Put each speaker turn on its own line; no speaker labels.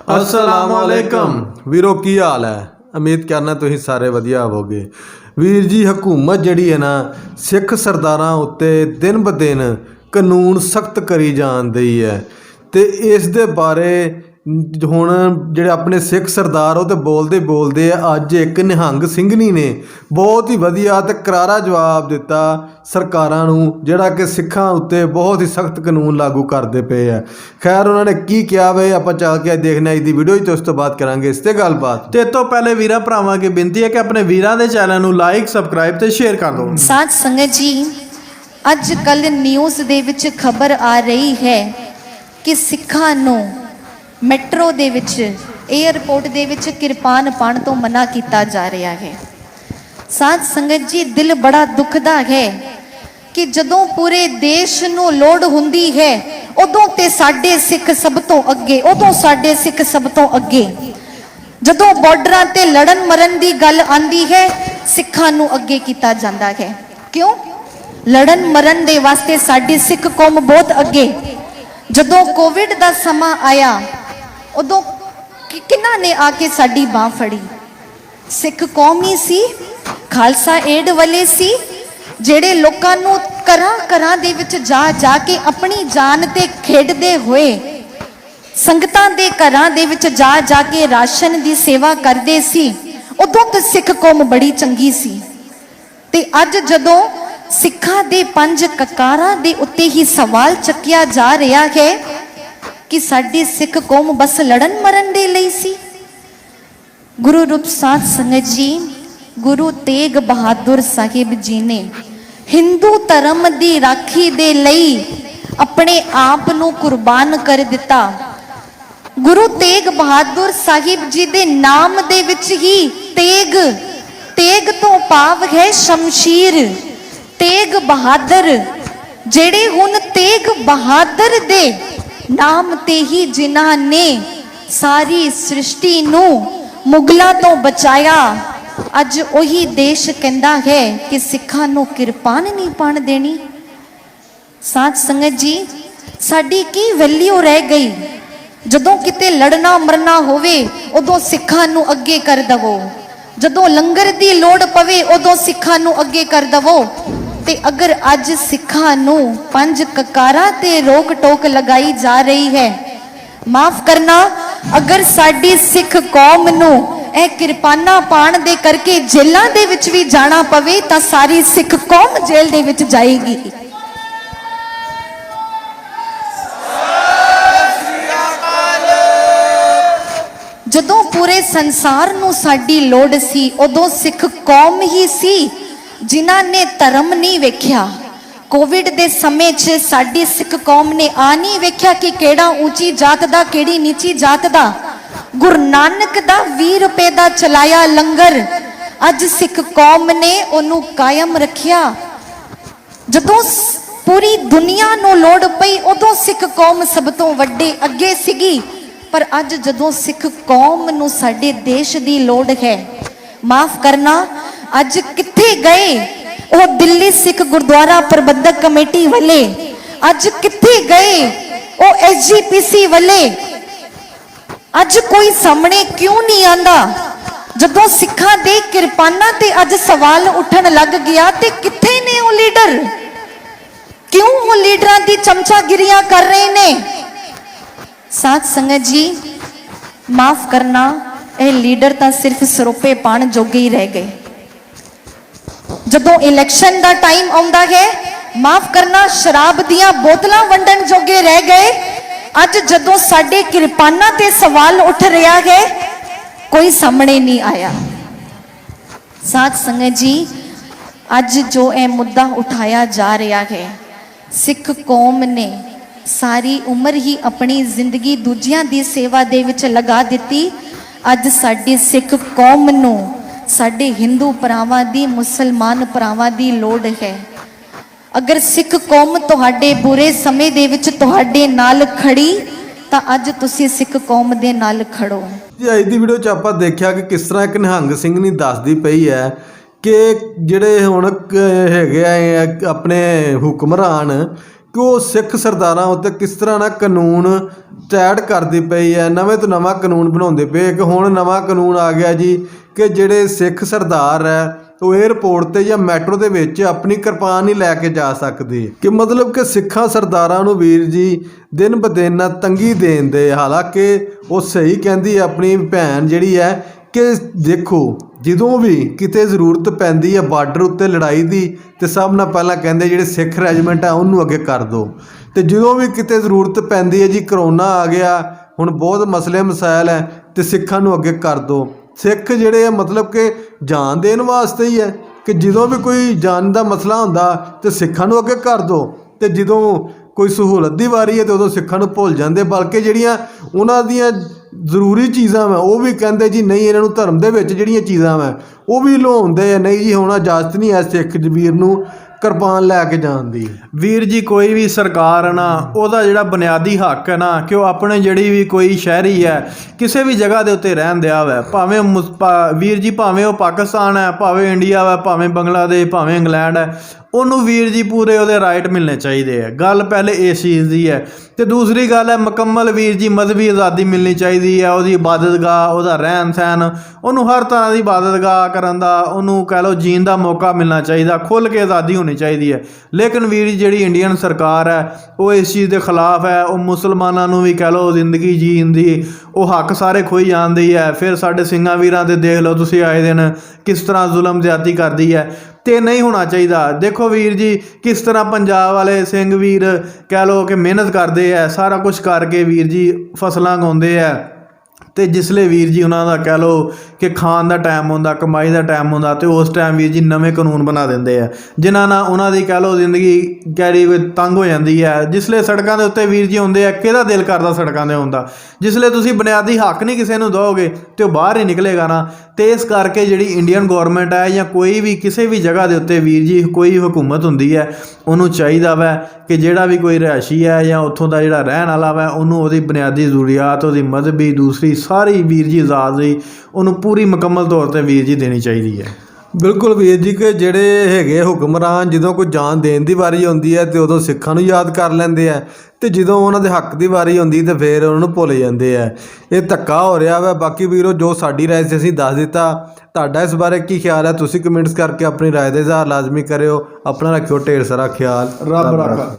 ਅਸਲਾਮ ਵਾਲੇਕਮ ਵੀਰੋ, ਕੀ ਹਾਲ ਹੈ? ਉਮੀਦ ਕਰਨਾ ਤੁਸੀਂ ਸਾਰੇ ਵਧੀਆ ਹੋਵੋਗੇ। ਵੀਰ ਜੀ, ਹਕੂਮਤ ਜਿਹੜੀ ਹੈ ਨਾ, ਸਿੱਖ ਸਰਦਾਰਾਂ ਉੱਤੇ ਦਿਨ ਬ ਦਿਨ ਕਾਨੂੰਨ ਸਖਤ ਕਰੀ ਜਾਂਦੀ ਹੈ। ਤੇ ਇਸ ਦੇ ਬਾਰੇ ਹੁਣ ਜਿਹੜੇ ਆਪਣੇ ਸਿੱਖ ਸਰਦਾਰ ਉਹ ਤੇ ਬੋਲਦੇ ਬੋਲਦੇ ਅੱਜ ਇੱਕ ਨਿਹੰਗ ਸਿੰਘਣੀ ਨੇ। ਬਹੁਤ ਹੀ ਵਧੀਆ ਤੇ ਕਰਾਰਾ ਜਵਾਬ ਦਿੱਤਾ ਸਰਕਾਰਾਂ ਨੂੰ, ਜਿਹੜਾ ਕਿ ਸਿੱਖਾਂ ਉੱਤੇ ਬਹੁਤ ਹੀ ਸਖਤ ਕਾਨੂੰਨ ਲਾਗੂ ਕਰਦੇ ਪਏ ਆ। ਖੈਰ, ਉਹਨਾਂ ਨੇ ਕੀ ਕਿਹਾ ਵੇ, ਆਪਾਂ ਚੱਲ ਕੇ ਦੇਖਣਾ ਇਸ ਦੀ ਵੀਡੀਓ ਤੇ ਉਸ ਤੋਂ ਬਾਅਦ ਕਰਾਂਗੇ ਇਸ ਤੇ ਗੱਲਬਾਤ।
ਤੇ ਇਹ ਤੋਂ ਪਹਿਲੇ ਵੀਰਾਂ ਭਰਾਵਾਂ ਅੱਗੇ ਬੇਨਤੀ ਹੈ ਕਿ ਆਪਣੇ ਵੀਰਾਂ ਦੇ ਚੈਨਲ ਨੂੰ ਲਾਈਕ ਸਬਸਕ੍ਰਾਈਬ ਤੇ ਸ਼ੇਅਰ ਕਰ ਦਿਓ।
ਸਾਧ ਸੰਗਤ ਜੀ, ਅੱਜ ਕੱਲ ਨਿਊਜ਼ ਦੇ ਵਿੱਚ ਖਬਰ ਆ ਰਹੀ ਹੈ ਕਿ ਸਿੱਖਾਂ ਨੂੰ ਮੈਟਰੋ ਦੇ ਵਿੱਚ 에ਅਰਪੋਰਟ ਦੇ ਵਿੱਚ ਕਿਰਪਾਨ ਪਾਣ ਤੋਂ ਮਨਾ ਕੀਤਾ ਜਾ ਰਿਹਾ ਹੈ। ਸਾਧ ਸੰਗਤ ਜੀ, ਦਿਲ ਬੜਾ ਦੁਖਦਾ ਹੈ ਕਿ ਜਦੋਂ ਪੂਰੇ ਦੇਸ਼ ਨੂੰ ਲੋੜ ਹੁੰਦੀ ਹੈ, ਉਦੋਂ ਤੇ ਸਾਡੇ ਸਿੱਖ ਸਭ ਤੋਂ ਅੱਗੇ, ਉਦੋਂ ਸਾਡੇ ਸਿੱਖ ਸਭ ਤੋਂ ਅੱਗੇ। ਜਦੋਂ ਬਾਰਡਰਾਂ ਤੇ ਲੜਨ ਮਰਨ ਦੀ ਗੱਲ ਆਂਦੀ ਹੈ, ਸਿੱਖਾਂ ਨੂੰ ਅੱਗੇ ਕੀਤਾ ਜਾਂਦਾ ਹੈ। ਕਿਉਂ? ਲੜਨ ਮਰਨ ਦੇ ਵਾਸਤੇ ਸਾਡੀ ਸਿੱਖ ਕੌਮ ਬਹੁਤ ਅੱਗੇ। ਜਦੋਂ ਕੋਵਿਡ ਦਾ ਸਮਾਂ ਆਇਆ ਉਦੋਂ ਕਿ- ਕਿਹਨਾਂ ਨੇ ਆ ਕੇ ਸਾਡੀ ਬਾਹ ਫੜੀ? ਸਿੱਖ ਕੌਮ ਹੀ ਸੀ, ਖਾਲਸਾ ਏਡ ਵਾਲੇ ਸੀ, ਜਿਹੜੇ ਲੋਕਾਂ ਨੂੰ ਘਰਾਂ ਘਰਾਂ ਦੇ ਵਿੱਚ ਜਾ ਜਾ ਕੇ ਆਪਣੀ ਜਾਨ ਤੇ ਖੇਡਦੇ ਹੋਏ, ਸੰਗਤਾਂ ਦੇ ਘਰਾਂ ਦੇ ਵਿੱਚ ਜਾ ਜਾ ਕੇ ਰਾਸ਼ਨ ਦੀ ਸੇਵਾ ਕਰਦੇ ਸੀ, ਉਦੋਂ ਤਾਂ ਸਿੱਖ ਕੌਮ ਬੜੀ ਚੰਗੀ ਸੀ। ਤੇ ਅੱਜ ਜਦੋਂ ਸਿੱਖਾਂ ਦੇ ਪੰਜ ਕਕਾਰਾਂ ਦੇ ਉੱਤੇ ਹੀ ਸਵਾਲ ਚੱਕਿਆ ਜਾ ਰਿਹਾ ਹੈ ਕਿ ਸਾਡੀ ਸਿੱਖ ਕੌਮ ਬਸ ਲੜਨ ਮਰਨ ਦੇ ਲਈ ਸੀ। ਗੁਰੂ ਰੂਪ ਸਾਧ ਸੰਗਤ ਜੀ, ਗੁਰੂ ਤੇਗ ਬਹਾਦਰ ਸਾਹਿਬ ਜੀ ਨੇ ਹਿੰਦੂ ਧਰਮ ਦੀ ਰਾਖੀ ਦੇ ਲਈ ਆਪਣੇ ਆਪ ਨੂੰ ਕੁਰਬਾਨ ਕਰ ਦਿੱਤਾ। ਗੁਰੂ ਤੇਗ ਬਹਾਦਰ ਸਾਹਿਬ ਜੀ ਦੇ ਨਾਮ ਦੇ ਵਿੱਚ ਹੀ ਤੇਗ ਤੇਗ ਤੋਂ ਭਾਵ ਹੈ ਸ਼ਮਸ਼ੀਰ। ਤੇਗ ਬਹਾਦਰ, ਜਿਹੜੇ ਹੁਣ ਤੇਗ ਬਹਾਦਰ ਦੇ ਨਾਮ ਤੇ ਹੀ ਜਿਨ੍ਹਾਂ ਨੇ ਸਾਰੀ ਸ੍ਰਿਸ਼ਟੀ ਨੂੰ ਮੁਗਲਾਂ ਤੋਂ ਬਚਾਇਆ। ਅੱਜ ਉਹੀ ਦੇਸ਼ ਕਹਿੰਦਾ ਹੈ ਕਿ ਸਿੱਖਾਂ ਨੂੰ ਕਿਰਪਾਨ ਨਹੀਂ ਪਾਣ ਦੇਣੀ। ਸਾਧ ਸੰਗਤ ਜੀ, ਸਾਡੀ ਕੀ ਵੈਲਿਊ ਰਹਿ ਗਈ? ਜਦੋਂ ਕਿਤੇ ਲੜਨਾ ਮਰਨਾ ਹੋਵੇ, ਉਦੋਂ ਸਿੱਖਾਂ ਨੂੰ ਅੱਗੇ ਕਰ ਦਵੋ। ਜਦੋਂ ਲੰਗਰ ਦੀ ਲੋੜ ਪਵੇ, ਉਦੋਂ ਸਿੱਖਾਂ ਨੂੰ ਅੱਗੇ ਕਰ ਦਵੋ। ਤੇ ਅਗਰ ਅੱਜ ਸਿੱਖਾਂ ਨੂੰ ਪੰਜ ਕਕਾਰਾਂ ਤੇ ਰੋਕ ਟੋਕ ਲਗਾਈ ਜਾ ਰਹੀ ਹੈ, ਮਾਫ ਕਰਨਾ, ਅਗਰ ਸਾਡੀ ਸਿੱਖ ਕੌਮ ਨੂੰ ਇਹ ਕਿਰਪਾਨਾ ਪਾਣ ਦੇ ਕਰਕੇ ਜੇਲ੍ਹਾਂ ਦੇ ਵਿੱਚ ਵੀ ਜਾਣਾ ਪਵੇ, ਤਾਂ ਸਾਰੀ ਸਿੱਖ ਕੌਮ ਜੇਲ੍ਹ ਦੇ ਵਿੱਚ ਜਾਏਗੀ। ਜਦੋਂ ਪੂਰੇ ਸੰਸਾਰ ਨੂੰ ਸਾਡੀ ਲੋੜ ਸੀ, ਉਦੋਂ ਸਿੱਖ ਕੌਮ ਹੀ ਸੀ। ਜਿਨ੍ਹਾਂ ਨੇ ਧਰਮ ਨਹੀਂ ਵੇਖਿਆ ਕੋਵਿਡ ਦੇ ਸਮੇਂ 'ਚ ਸਾਡੀ ਸਿੱਖ ਕੌਮ ਨੇ ਆ ਨਹੀਂ ਵੇਖਿਆ ਕਿ ਕਿਹੜਾ ਉੱਚੀ ਜਾਤ ਦਾ, ਕਿਹੜੀ ਨੀਚੀ ਜਾਤ ਦਾ। ਗੁਰੂ ਨਾਨਕ ਦਾ 20 ਰੁਪਏ ਦਾ ਚਲਾਇਆ ਲੰਗਰ, ਅੱਜ ਸਿੱਖ ਕੌਮ ਨੇ ਉਹਨੂੰ ਕਾਇਮ ਰੱਖਿਆ। ਜਦੋਂ ਪੂਰੀ ਦੁਨੀਆ ਨੂੰ ਲੋੜ ਪਈ, ਉਦੋਂ ਸਿੱਖ ਕੌਮ ਸਭ ਤੋਂ ਵੱਡੇ ਅੱਗੇ ਸੀਗੀ। ਪਰ ਅੱਜ ਜਦੋਂ ਸਿੱਖ ਕੌਮ ਨੂੰ ਸਾਡੇ ਦੇਸ਼ ਦੀ ਲੋੜ ਹੈ, ਮਾਫ ਕਰਨਾ, ਅੱਜ ਕਿੱਥੇ ਗਏ, ਉਹ ਦਿੱਲੀ ਸਿੱਖ ਗੁਰਦੁਆਰਾ ਪ੍ਰਬੰਧਕ ਕਮੇਟੀ ਵਾਲੇ। ਅੱਜ ਕਿੱਥੇ ਗਏ, ਉਹ ਐਸਜੀਪੀਸੀ ਵਾਲੇ। ਅੱਜ ਕੋਈ ਸਾਹਮਣੇ ਕਿਉਂ ਨਹੀਂ ਆਂਦਾ? ਜਦੋਂ ਸਿੱਖਾਂ ਦੇ ਕਿਰਪਾਨਾਂ ਤੇ ਅੱਜ ਸਵਾਲ ਉੱਠਣ ਲੱਗ ਗਿਆ ਤੇ ਕਿੱਥੇ ਨੇ ਉਹ ਲੀਡਰ? ਕਿਉਂ ਉਹ ਲੀਡਰਾਂ ਦੀ ਚਮਚਾਗਿਰੀਆਂ ਕਰ ਰਹੇ ਨੇ? ਸਾਥ ਸੰਗਤ ਜੀ, ਮਾਫ ਕਰਨਾ, ਇਹ ਲੀਡਰ ਤਾਂ ਸਿਰਫ ਸਰੋਪੇ ਪਾਣ ਜੋਗੇ ਹੀ ਰਹਿ ਗਏ। ਜਦੋਂ ਇਲੈਕਸ਼ਨ ਦਾ ਟਾਈਮ ਆਉਂਦਾ ਹੈ, ਮਾਫ ਕਰਨਾ, ਸ਼ਰਾਬ ਦੀਆਂ ਬੋਤਲਾਂ ਵੰਡਣ ਜੋਗੇ ਰਹਿ ਗਏ। ਅੱਜ ਜਦੋਂ ਸਾਡੇ ਕਿਰਪਾਨਾਂ ਤੇ ਸਵਾਲ ਉੱਠ ਰਿਹਾ ਹੈ, ਕੋਈ ਸਾਹਮਣੇ ਨਹੀਂ ਆਇਆ। ਸਾਥ ਸੰਗਤ ਜੀ, ਅੱਜ ਜੋ ਇਹ ਮੁੱਦਾ ਉਠਾਇਆ ਜਾ ਰਿਹਾ ਹੈ, ਸਿੱਖ ਕੌਮ ਨੇ ਸਾਰੀ ਉਮਰ ਹੀ ਆਪਣੀ ਜ਼ਿੰਦਗੀ ਦੂਜਿਆਂ ਦੀ ਸੇਵਾ ਦੇ ਵਿੱਚ ਲਗਾ ਦਿੱਤੀ। ਅੱਜ ਸਾਡੀ ਸਿੱਖ ਕੌਮ ਨੂੰ ਸਾਡੇ ਹਿੰਦੂ ਭਰਾਵਾਂ ਦੀ, ਮੁਸਲਮਾਨ ਭਰਾਵਾਂ ਦੀ ਲੋੜ ਹੈ। ਅਗਰ ਸਿੱਖ ਕੌਮ ਤੁਹਾਡੇ ਬੁਰੇ ਸਮੇਂ ਦੇ ਵਿੱਚ ਤੁਹਾਡੇ ਨਾਲ ਖੜੀ, ਤਾਂ ਅੱਜ ਤੁਸੀਂ ਸਿੱਖ ਕੌਮ ਦੇ ਨਾਲ ਖੜੋ।
ਜੀ, ਅੱਜ ਦੀ ਵੀਡੀਓ 'ਚ ਆਪਾਂ ਦੇਖਿਆ ਕਿ ਕਿਸ ਤਰ੍ਹਾਂ ਇੱਕ ਨਿਹੰਗ ਸਿੰਘ ਨਹੀਂ ਦੱਸਦੀ ਪਈ ਹੈ ਕਿ ਜਿਹੜੇ ਹੁਣ ਹੈਗੇ ਆ ਆਪਣੇ ਹੁਕਮਰਾਨ, ਕਿ ਉਹ ਸਿੱਖ ਸਰਦਾਰਾਂ ਉੱਤੇ ਕਿਸ ਤਰ੍ਹਾਂ ਨਾ ਕਾਨੂੰਨ ਟੈਡ ਕਰਦੀ ਪਈ ਹੈ, ਨਵੇਂ ਤੋਂ ਨਵਾਂ ਕਾਨੂੰਨ ਬਣਾਉਂਦੇ ਪਏ ਕਿ ਹੁਣ ਨਵਾਂ ਕਾਨੂੰਨ ਆ ਗਿਆ ਜੀ ਕਿ ਜਿਹੜੇ ਸਿੱਖ ਸਰਦਾਰ ਹੈ, ਉਹ 에ਅਰਪੋਰਟ ਤੇ ਜਾਂ ਮੈਟਰੋ ਦੇ ਵਿੱਚ ਆਪਣੀ ਕਿਰਪਾਨ ਨਹੀਂ ਲੈ ਕੇ ਜਾ ਸਕਦੇ। ਕਿ ਮਤਲਬ ਕਿ ਸਿੱਖਾਂ ਸਰਦਾਰਾਂ ਨੂੰ ਵੀਰ ਜੀ ਦਿਨ ਬ ਦਿਨ ਨਾ ਤੰਗੀ ਦੇਂਦੇ ਹਾਲਾਂਕਿ ਉਹ ਸਹੀ ਕਹਿੰਦੀ ਆਪਣੀ ਭੈਣ ਜਿਹੜੀ ਹੈ ਕਿ ਦੇਖੋ, ਜਦੋਂ ਵੀ ਕਿਤੇ ਜ਼ਰੂਰਤ ਪੈਂਦੀ ਹੈ ਬਾਰਡਰ ਉੱਤੇ ਲੜਾਈ ਦੀ, ਤੇ ਸਭ ਨਾਲ ਪਹਿਲਾਂ ਕਹਿੰਦੇ ਜਿਹੜੇ ਸਿੱਖ ਰੈਜੀਮੈਂਟ ਆ, ਉਹਨੂੰ ਅੱਗੇ ਕਰ ਦਿਓ ਤੇ ਜਦੋਂ ਵੀ ਕਿਤੇ ਜ਼ਰੂਰਤ ਪੈਂਦੀ ਹੈ ਜੀ, ਕਰੋਨਾ ਆ ਗਿਆ, ਹੁਣ ਬਹੁਤ ਮਸਲੇ ਮਸਾਇਲ ਹੈ, ਤੇ ਸਿੱਖਾਂ ਨੂੰ ਅੱਗੇ ਕਰ ਦਿਓ ਸਿੱਖ ਜਿਹੜੇ ਆ, ਮਤਲਬ ਕਿ ਜਾਨ ਦੇਣ ਵਾਸਤੇ ਹੀ ਹੈ ਕਿ ਜਦੋਂ ਵੀ ਕੋਈ ਜਾਨ ਦਾ ਮਸਲਾ ਹੁੰਦਾ ਤੇ ਸਿੱਖਾਂ ਨੂੰ ਅੱਗੇ ਕਰ ਦਿਓ ਤੇ ਜਦੋਂ ਕੋਈ ਸਹੂਲਤ ਦੀ ਵਾਰੀ ਹੈ ਤੇ ਉਦੋਂ ਸਿੱਖਾਂ ਨੂੰ ਭੁੱਲ ਜਾਂਦੇ, ਬਲਕਿ ਜਿਹੜੀਆਂ ਉਹਨਾਂ ਦੀਆਂ ਜ਼ਰੂਰੀ ਚੀਜ਼ਾਂ ਵਾ, ਉਹ ਵੀ ਕਹਿੰਦੇ ਜੀ ਨਹੀਂ, ਇਹਨਾਂ ਨੂੰ ਧਰਮ ਦੇ ਵਿੱਚ ਜਿਹੜੀਆਂ ਚੀਜ਼ਾਂ ਵਾ, ਉਹ ਵੀ ਲੋਉਂਦੇ ਆ, ਨਹੀਂ ਜੀ, ਹੁਣ ਇਜਾਜ਼ਤ ਨਹੀਂ ਹੈ ਸਿੱਖ ਜਬੀਰ ਨੂੰ ਕਿਰਪਾਨ ਲੈ ਕੇ ਜਾਣ ਦੀ
ਵੀਰ ਜੀ, ਕੋਈ ਵੀ ਸਰਕਾਰ ਹੈ ਨਾ, ਉਹਦਾ ਜਿਹੜਾ ਬੁਨਿਆਦੀ ਹੱਕ ਹੈ ਨਾ, ਕਿ ਉਹ ਆਪਣੇ ਜਿਹੜੀ ਵੀ ਕੋਈ ਸ਼ਹਿਰੀ ਹੈ ਕਿਸੇ ਵੀ ਜਗ੍ਹਾ ਦੇ ਉੱਤੇ ਰਹਿਣ ਦਿਆ ਵਾ ਭਾਵੇਂ ਮੁਸ- ਭਾ- ਵੀਰ ਜੀ, ਭਾਵੇਂ ਉਹ ਪਾਕਿਸਤਾਨ ਹੈ ਭਾਵੇਂ ਇੰਡੀਆ ਵਾ, ਭਾਵੇਂ ਬੰਗਲਾਦੇਸ਼, ਭਾਵੇਂ ਇੰਗਲੈਂਡ ਹੈ ਉਹਨੂੰ ਵੀਰ ਜੀ ਪੂਰੇ ਉਹਦੇ ਰਾਈਟ ਮਿਲਣੇ ਚਾਹੀਦੇ ਆ। ਗੱਲ ਪਹਿਲੇ ਇਸ ਚੀਜ਼ ਦੀ ਹੈ। ਤੇ ਦੂਸਰੀ ਗੱਲ ਹੈ, ਮੁਕੰਮਲ ਵੀਰ ਜੀ ਮਜ਼ਹਬੀ ਆਜ਼ਾਦੀ ਮਿਲਣੀ ਚਾਹੀਦੀ ਹੈ, ਉਹਦੀ ਇਬਾਦਤਗਾਹ, ਉਹਦਾ ਰਹਿਣ ਸਹਿਣ ਉਹਨੂੰ ਹਰ ਤਰ੍ਹਾਂ ਦੀ ਇਬਾਦਤਗਾਹ ਕਰਨ ਦਾ, ਉਹਨੂੰ ਕਹਿ ਲਓ ਜੀਣ ਦਾ ਮੌਕਾ ਮਿਲਣਾ ਚਾਹੀਦਾ, ਖੁੱਲ੍ਹ ਕੇ ਆਜ਼ਾਦੀ ਹੋਣੀ ਚਾਹੀਦੀ ਹੈ। ਲੇਕਿਨ ਵੀਰ ਜੀ, ਜਿਹੜੀ ਇੰਡੀਅਨ ਸਰਕਾਰ ਹੈ, ਉਹ ਇਸ ਚੀਜ਼ ਦੇ ਖਿਲਾਫ ਹੈ, ਉਹ ਮੁਸਲਮਾਨਾਂ ਨੂੰ ਵੀ ਕਹਿ ਲਓ ਜ਼ਿੰਦਗੀ ਜੀਣ ਦੀ ਉਹ ਹੱਕ ਸਾਰੇ ਖੋਈ ਜਾਂਦੀ ਹੈ। ਫਿਰ ਸਾਡੇ ਸਿੰਘਾਂ ਵੀਰਾਂ ਤੇ ਦੇਖ ਲਓ ਤੁਸੀਂ ਆਏ ਦਿਨ ਕਿਸ ਤਰ੍ਹਾਂ ਜ਼ੁਲਮ ਜ਼ਿਆਦਤੀ ਕਰਦੀ ਹੈ। ਤੇ ਨਹੀਂ ਹੋਣਾ ਚਾਹੀਦਾ। ਦੇਖੋ ਵੀਰ ਜੀ, ਕਿਸ ਤਰ੍ਹਾਂ ਪੰਜਾਬ ਵਾਲੇ ਸਿੰਘ ਵੀਰ ਕਹਿ ਲਓ ਕਿ ਮਿਹਨਤ ਕਰਦੇ ਆ ਸਾਰਾ ਕੁਝ ਕਰਕੇ ਵੀਰ ਜੀ ਫਸਲਾਂ ਉਗਾਉਂਦੇ ਆ ਤੇ ਜਿਸਲੇ ਵੀਰ ਜੀ ਉਹਨਾਂ ਦਾ ਕਹਿ ਲਓ ਕਿ ਖਾਣ ਦਾ ਟਾਈਮ ਹੁੰਦਾ, ਕਮਾਈ ਦਾ ਟਾਈਮ ਹੁੰਦਾ ਤੇ ਉਸ ਟਾਈਮ ਵੀਰ ਜੀ ਨਵੇਂ ਕਾਨੂੰਨ ਬਣਾ ਦਿੰਦੇ ਆ। ਜਿਨ੍ਹਾਂ ਨਾਲ ਉਹਨਾਂ ਦੀ ਕਹਿ ਲਓ ਜ਼ਿੰਦਗੀ ਕੈਰੀ ਵਿੱਚ ਤੰਗ ਹੋ ਜਾਂਦੀ ਹੈ। ਜਿਸਲੇ ਸੜਕਾਂ ਦੇ ਉੱਤੇ ਵੀਰ ਜੀ ਹੁੰਦੇ ਆ, ਕਿਹਦਾ ਦਿਲ ਕਰਦਾ ਸੜਕਾਂ ਦੇ ਹੁੰਦਾ? ਜਿਸਲੇ ਤੁਸੀਂ ਬੁਨਿਆਦੀ ਹੱਕ ਨਹੀਂ ਕਿਸੇ ਨੂੰ ਦੋਗੇ ਤੇ ਉਹ ਬਾਹਰ ਹੀ ਨਿਕਲੇਗਾ ਨਾ। ਤੇ ਇਸ ਕਰਕੇ ਜਿਹੜੀ ਇੰਡੀਅਨ ਗਵਰਨਮੈਂਟ ਹੈ ਜਾਂ ਕੋਈ ਵੀ ਕਿਸੇ ਵੀ ਜਗ੍ਹਾ ਦੇ ਉੱਤੇ ਵੀਰ ਜੀ ਕੋਈ ਹਕੂਮਤ ਹੁੰਦੀ ਹੈ, ਉਹਨੂੰ ਚਾਹੀਦਾ ਵੈ ਕਿ ਜਿਹੜਾ ਵੀ ਕੋਈ ਰਿਹਾਇਸ਼ੀ ਹੈ ਜਾਂ ਉੱਥੋਂ ਦਾ ਜਿਹੜਾ ਰਹਿਣ ਵਾਲਾ ਵੈ, ਉਹਨੂੰ ਉਹਦੀ ਬੁਨਿਆਦੀ ਜ਼ਰੂਰੀਆਤ, ਉਹਦੀ ਮਜ਼ਹਬੀ ਦੂਸਰੀ ਸਾਰੀ ਵੀਰ ਜੀ ਆਜ਼ਾਦੀ ਉਹਨੂੰ ਪੂਰੀ ਮੁਕੰਮਲ ਤੌਰ ਤੇ ਵੀਰ ਜੀ ਦੇਣੀ ਚਾਹੀਦੀ ਹੈ।
ਬਿਲਕੁਲ ਵੀਰ ਜੀ ਕਿ ਜਿਹੜੇ ਹੈਗੇ ਹੁਕਮਰਾਨ ਜਦੋਂ ਕੋਈ ਜਾਨ ਦੇਣ ਦੀ ਵਾਰੀ ਆਉਂਦੀ ਹੈ ਤੇ ਉਦੋਂ ਸਿੱਖਾਂ ਨੂੰ ਯਾਦ ਕਰ ਲੈਂਦੇ ਆ ਤੇ ਜਦੋਂ ਉਹਨਾਂ ਦੇ ਹੱਕ ਦੀ ਵਾਰੀ ਆਉਂਦੀ ਤੇ ਫਿਰ ਉਹਨਾਂ ਨੂੰ ਭੁੱਲ ਜਾਂਦੇ ਆ। ਇਹ ਧੱਕਾ ਹੋ ਰਿਹਾ ਵਾ। ਬਾਕੀ ਵੀਰੋ ਜੋ ਸਾਡੀ ਰਾਏ ਸੀ ਅਸੀਂ ਦੱਸ ਦਿੱਤਾ। ਤੁਹਾਡਾ ਇਸ ਬਾਰੇ ਕੀ ਖਿਆਲ ਹੈ? ਤੁਸੀਂ ਕਮੈਂਟਸ ਕਰਕੇ ਆਪਣੀ ਰਾਏ ਦੇ ਇਜ਼ਹਾਰ ਲਾਜ਼ਮੀ ਕਰਿਓ। ਆਪਣਾ ਰੱਖਿਓ ਢੇਰ ਸਾਰਾ ਖਿਆਲ।
ਰੱਬ ਰੱਖਾ।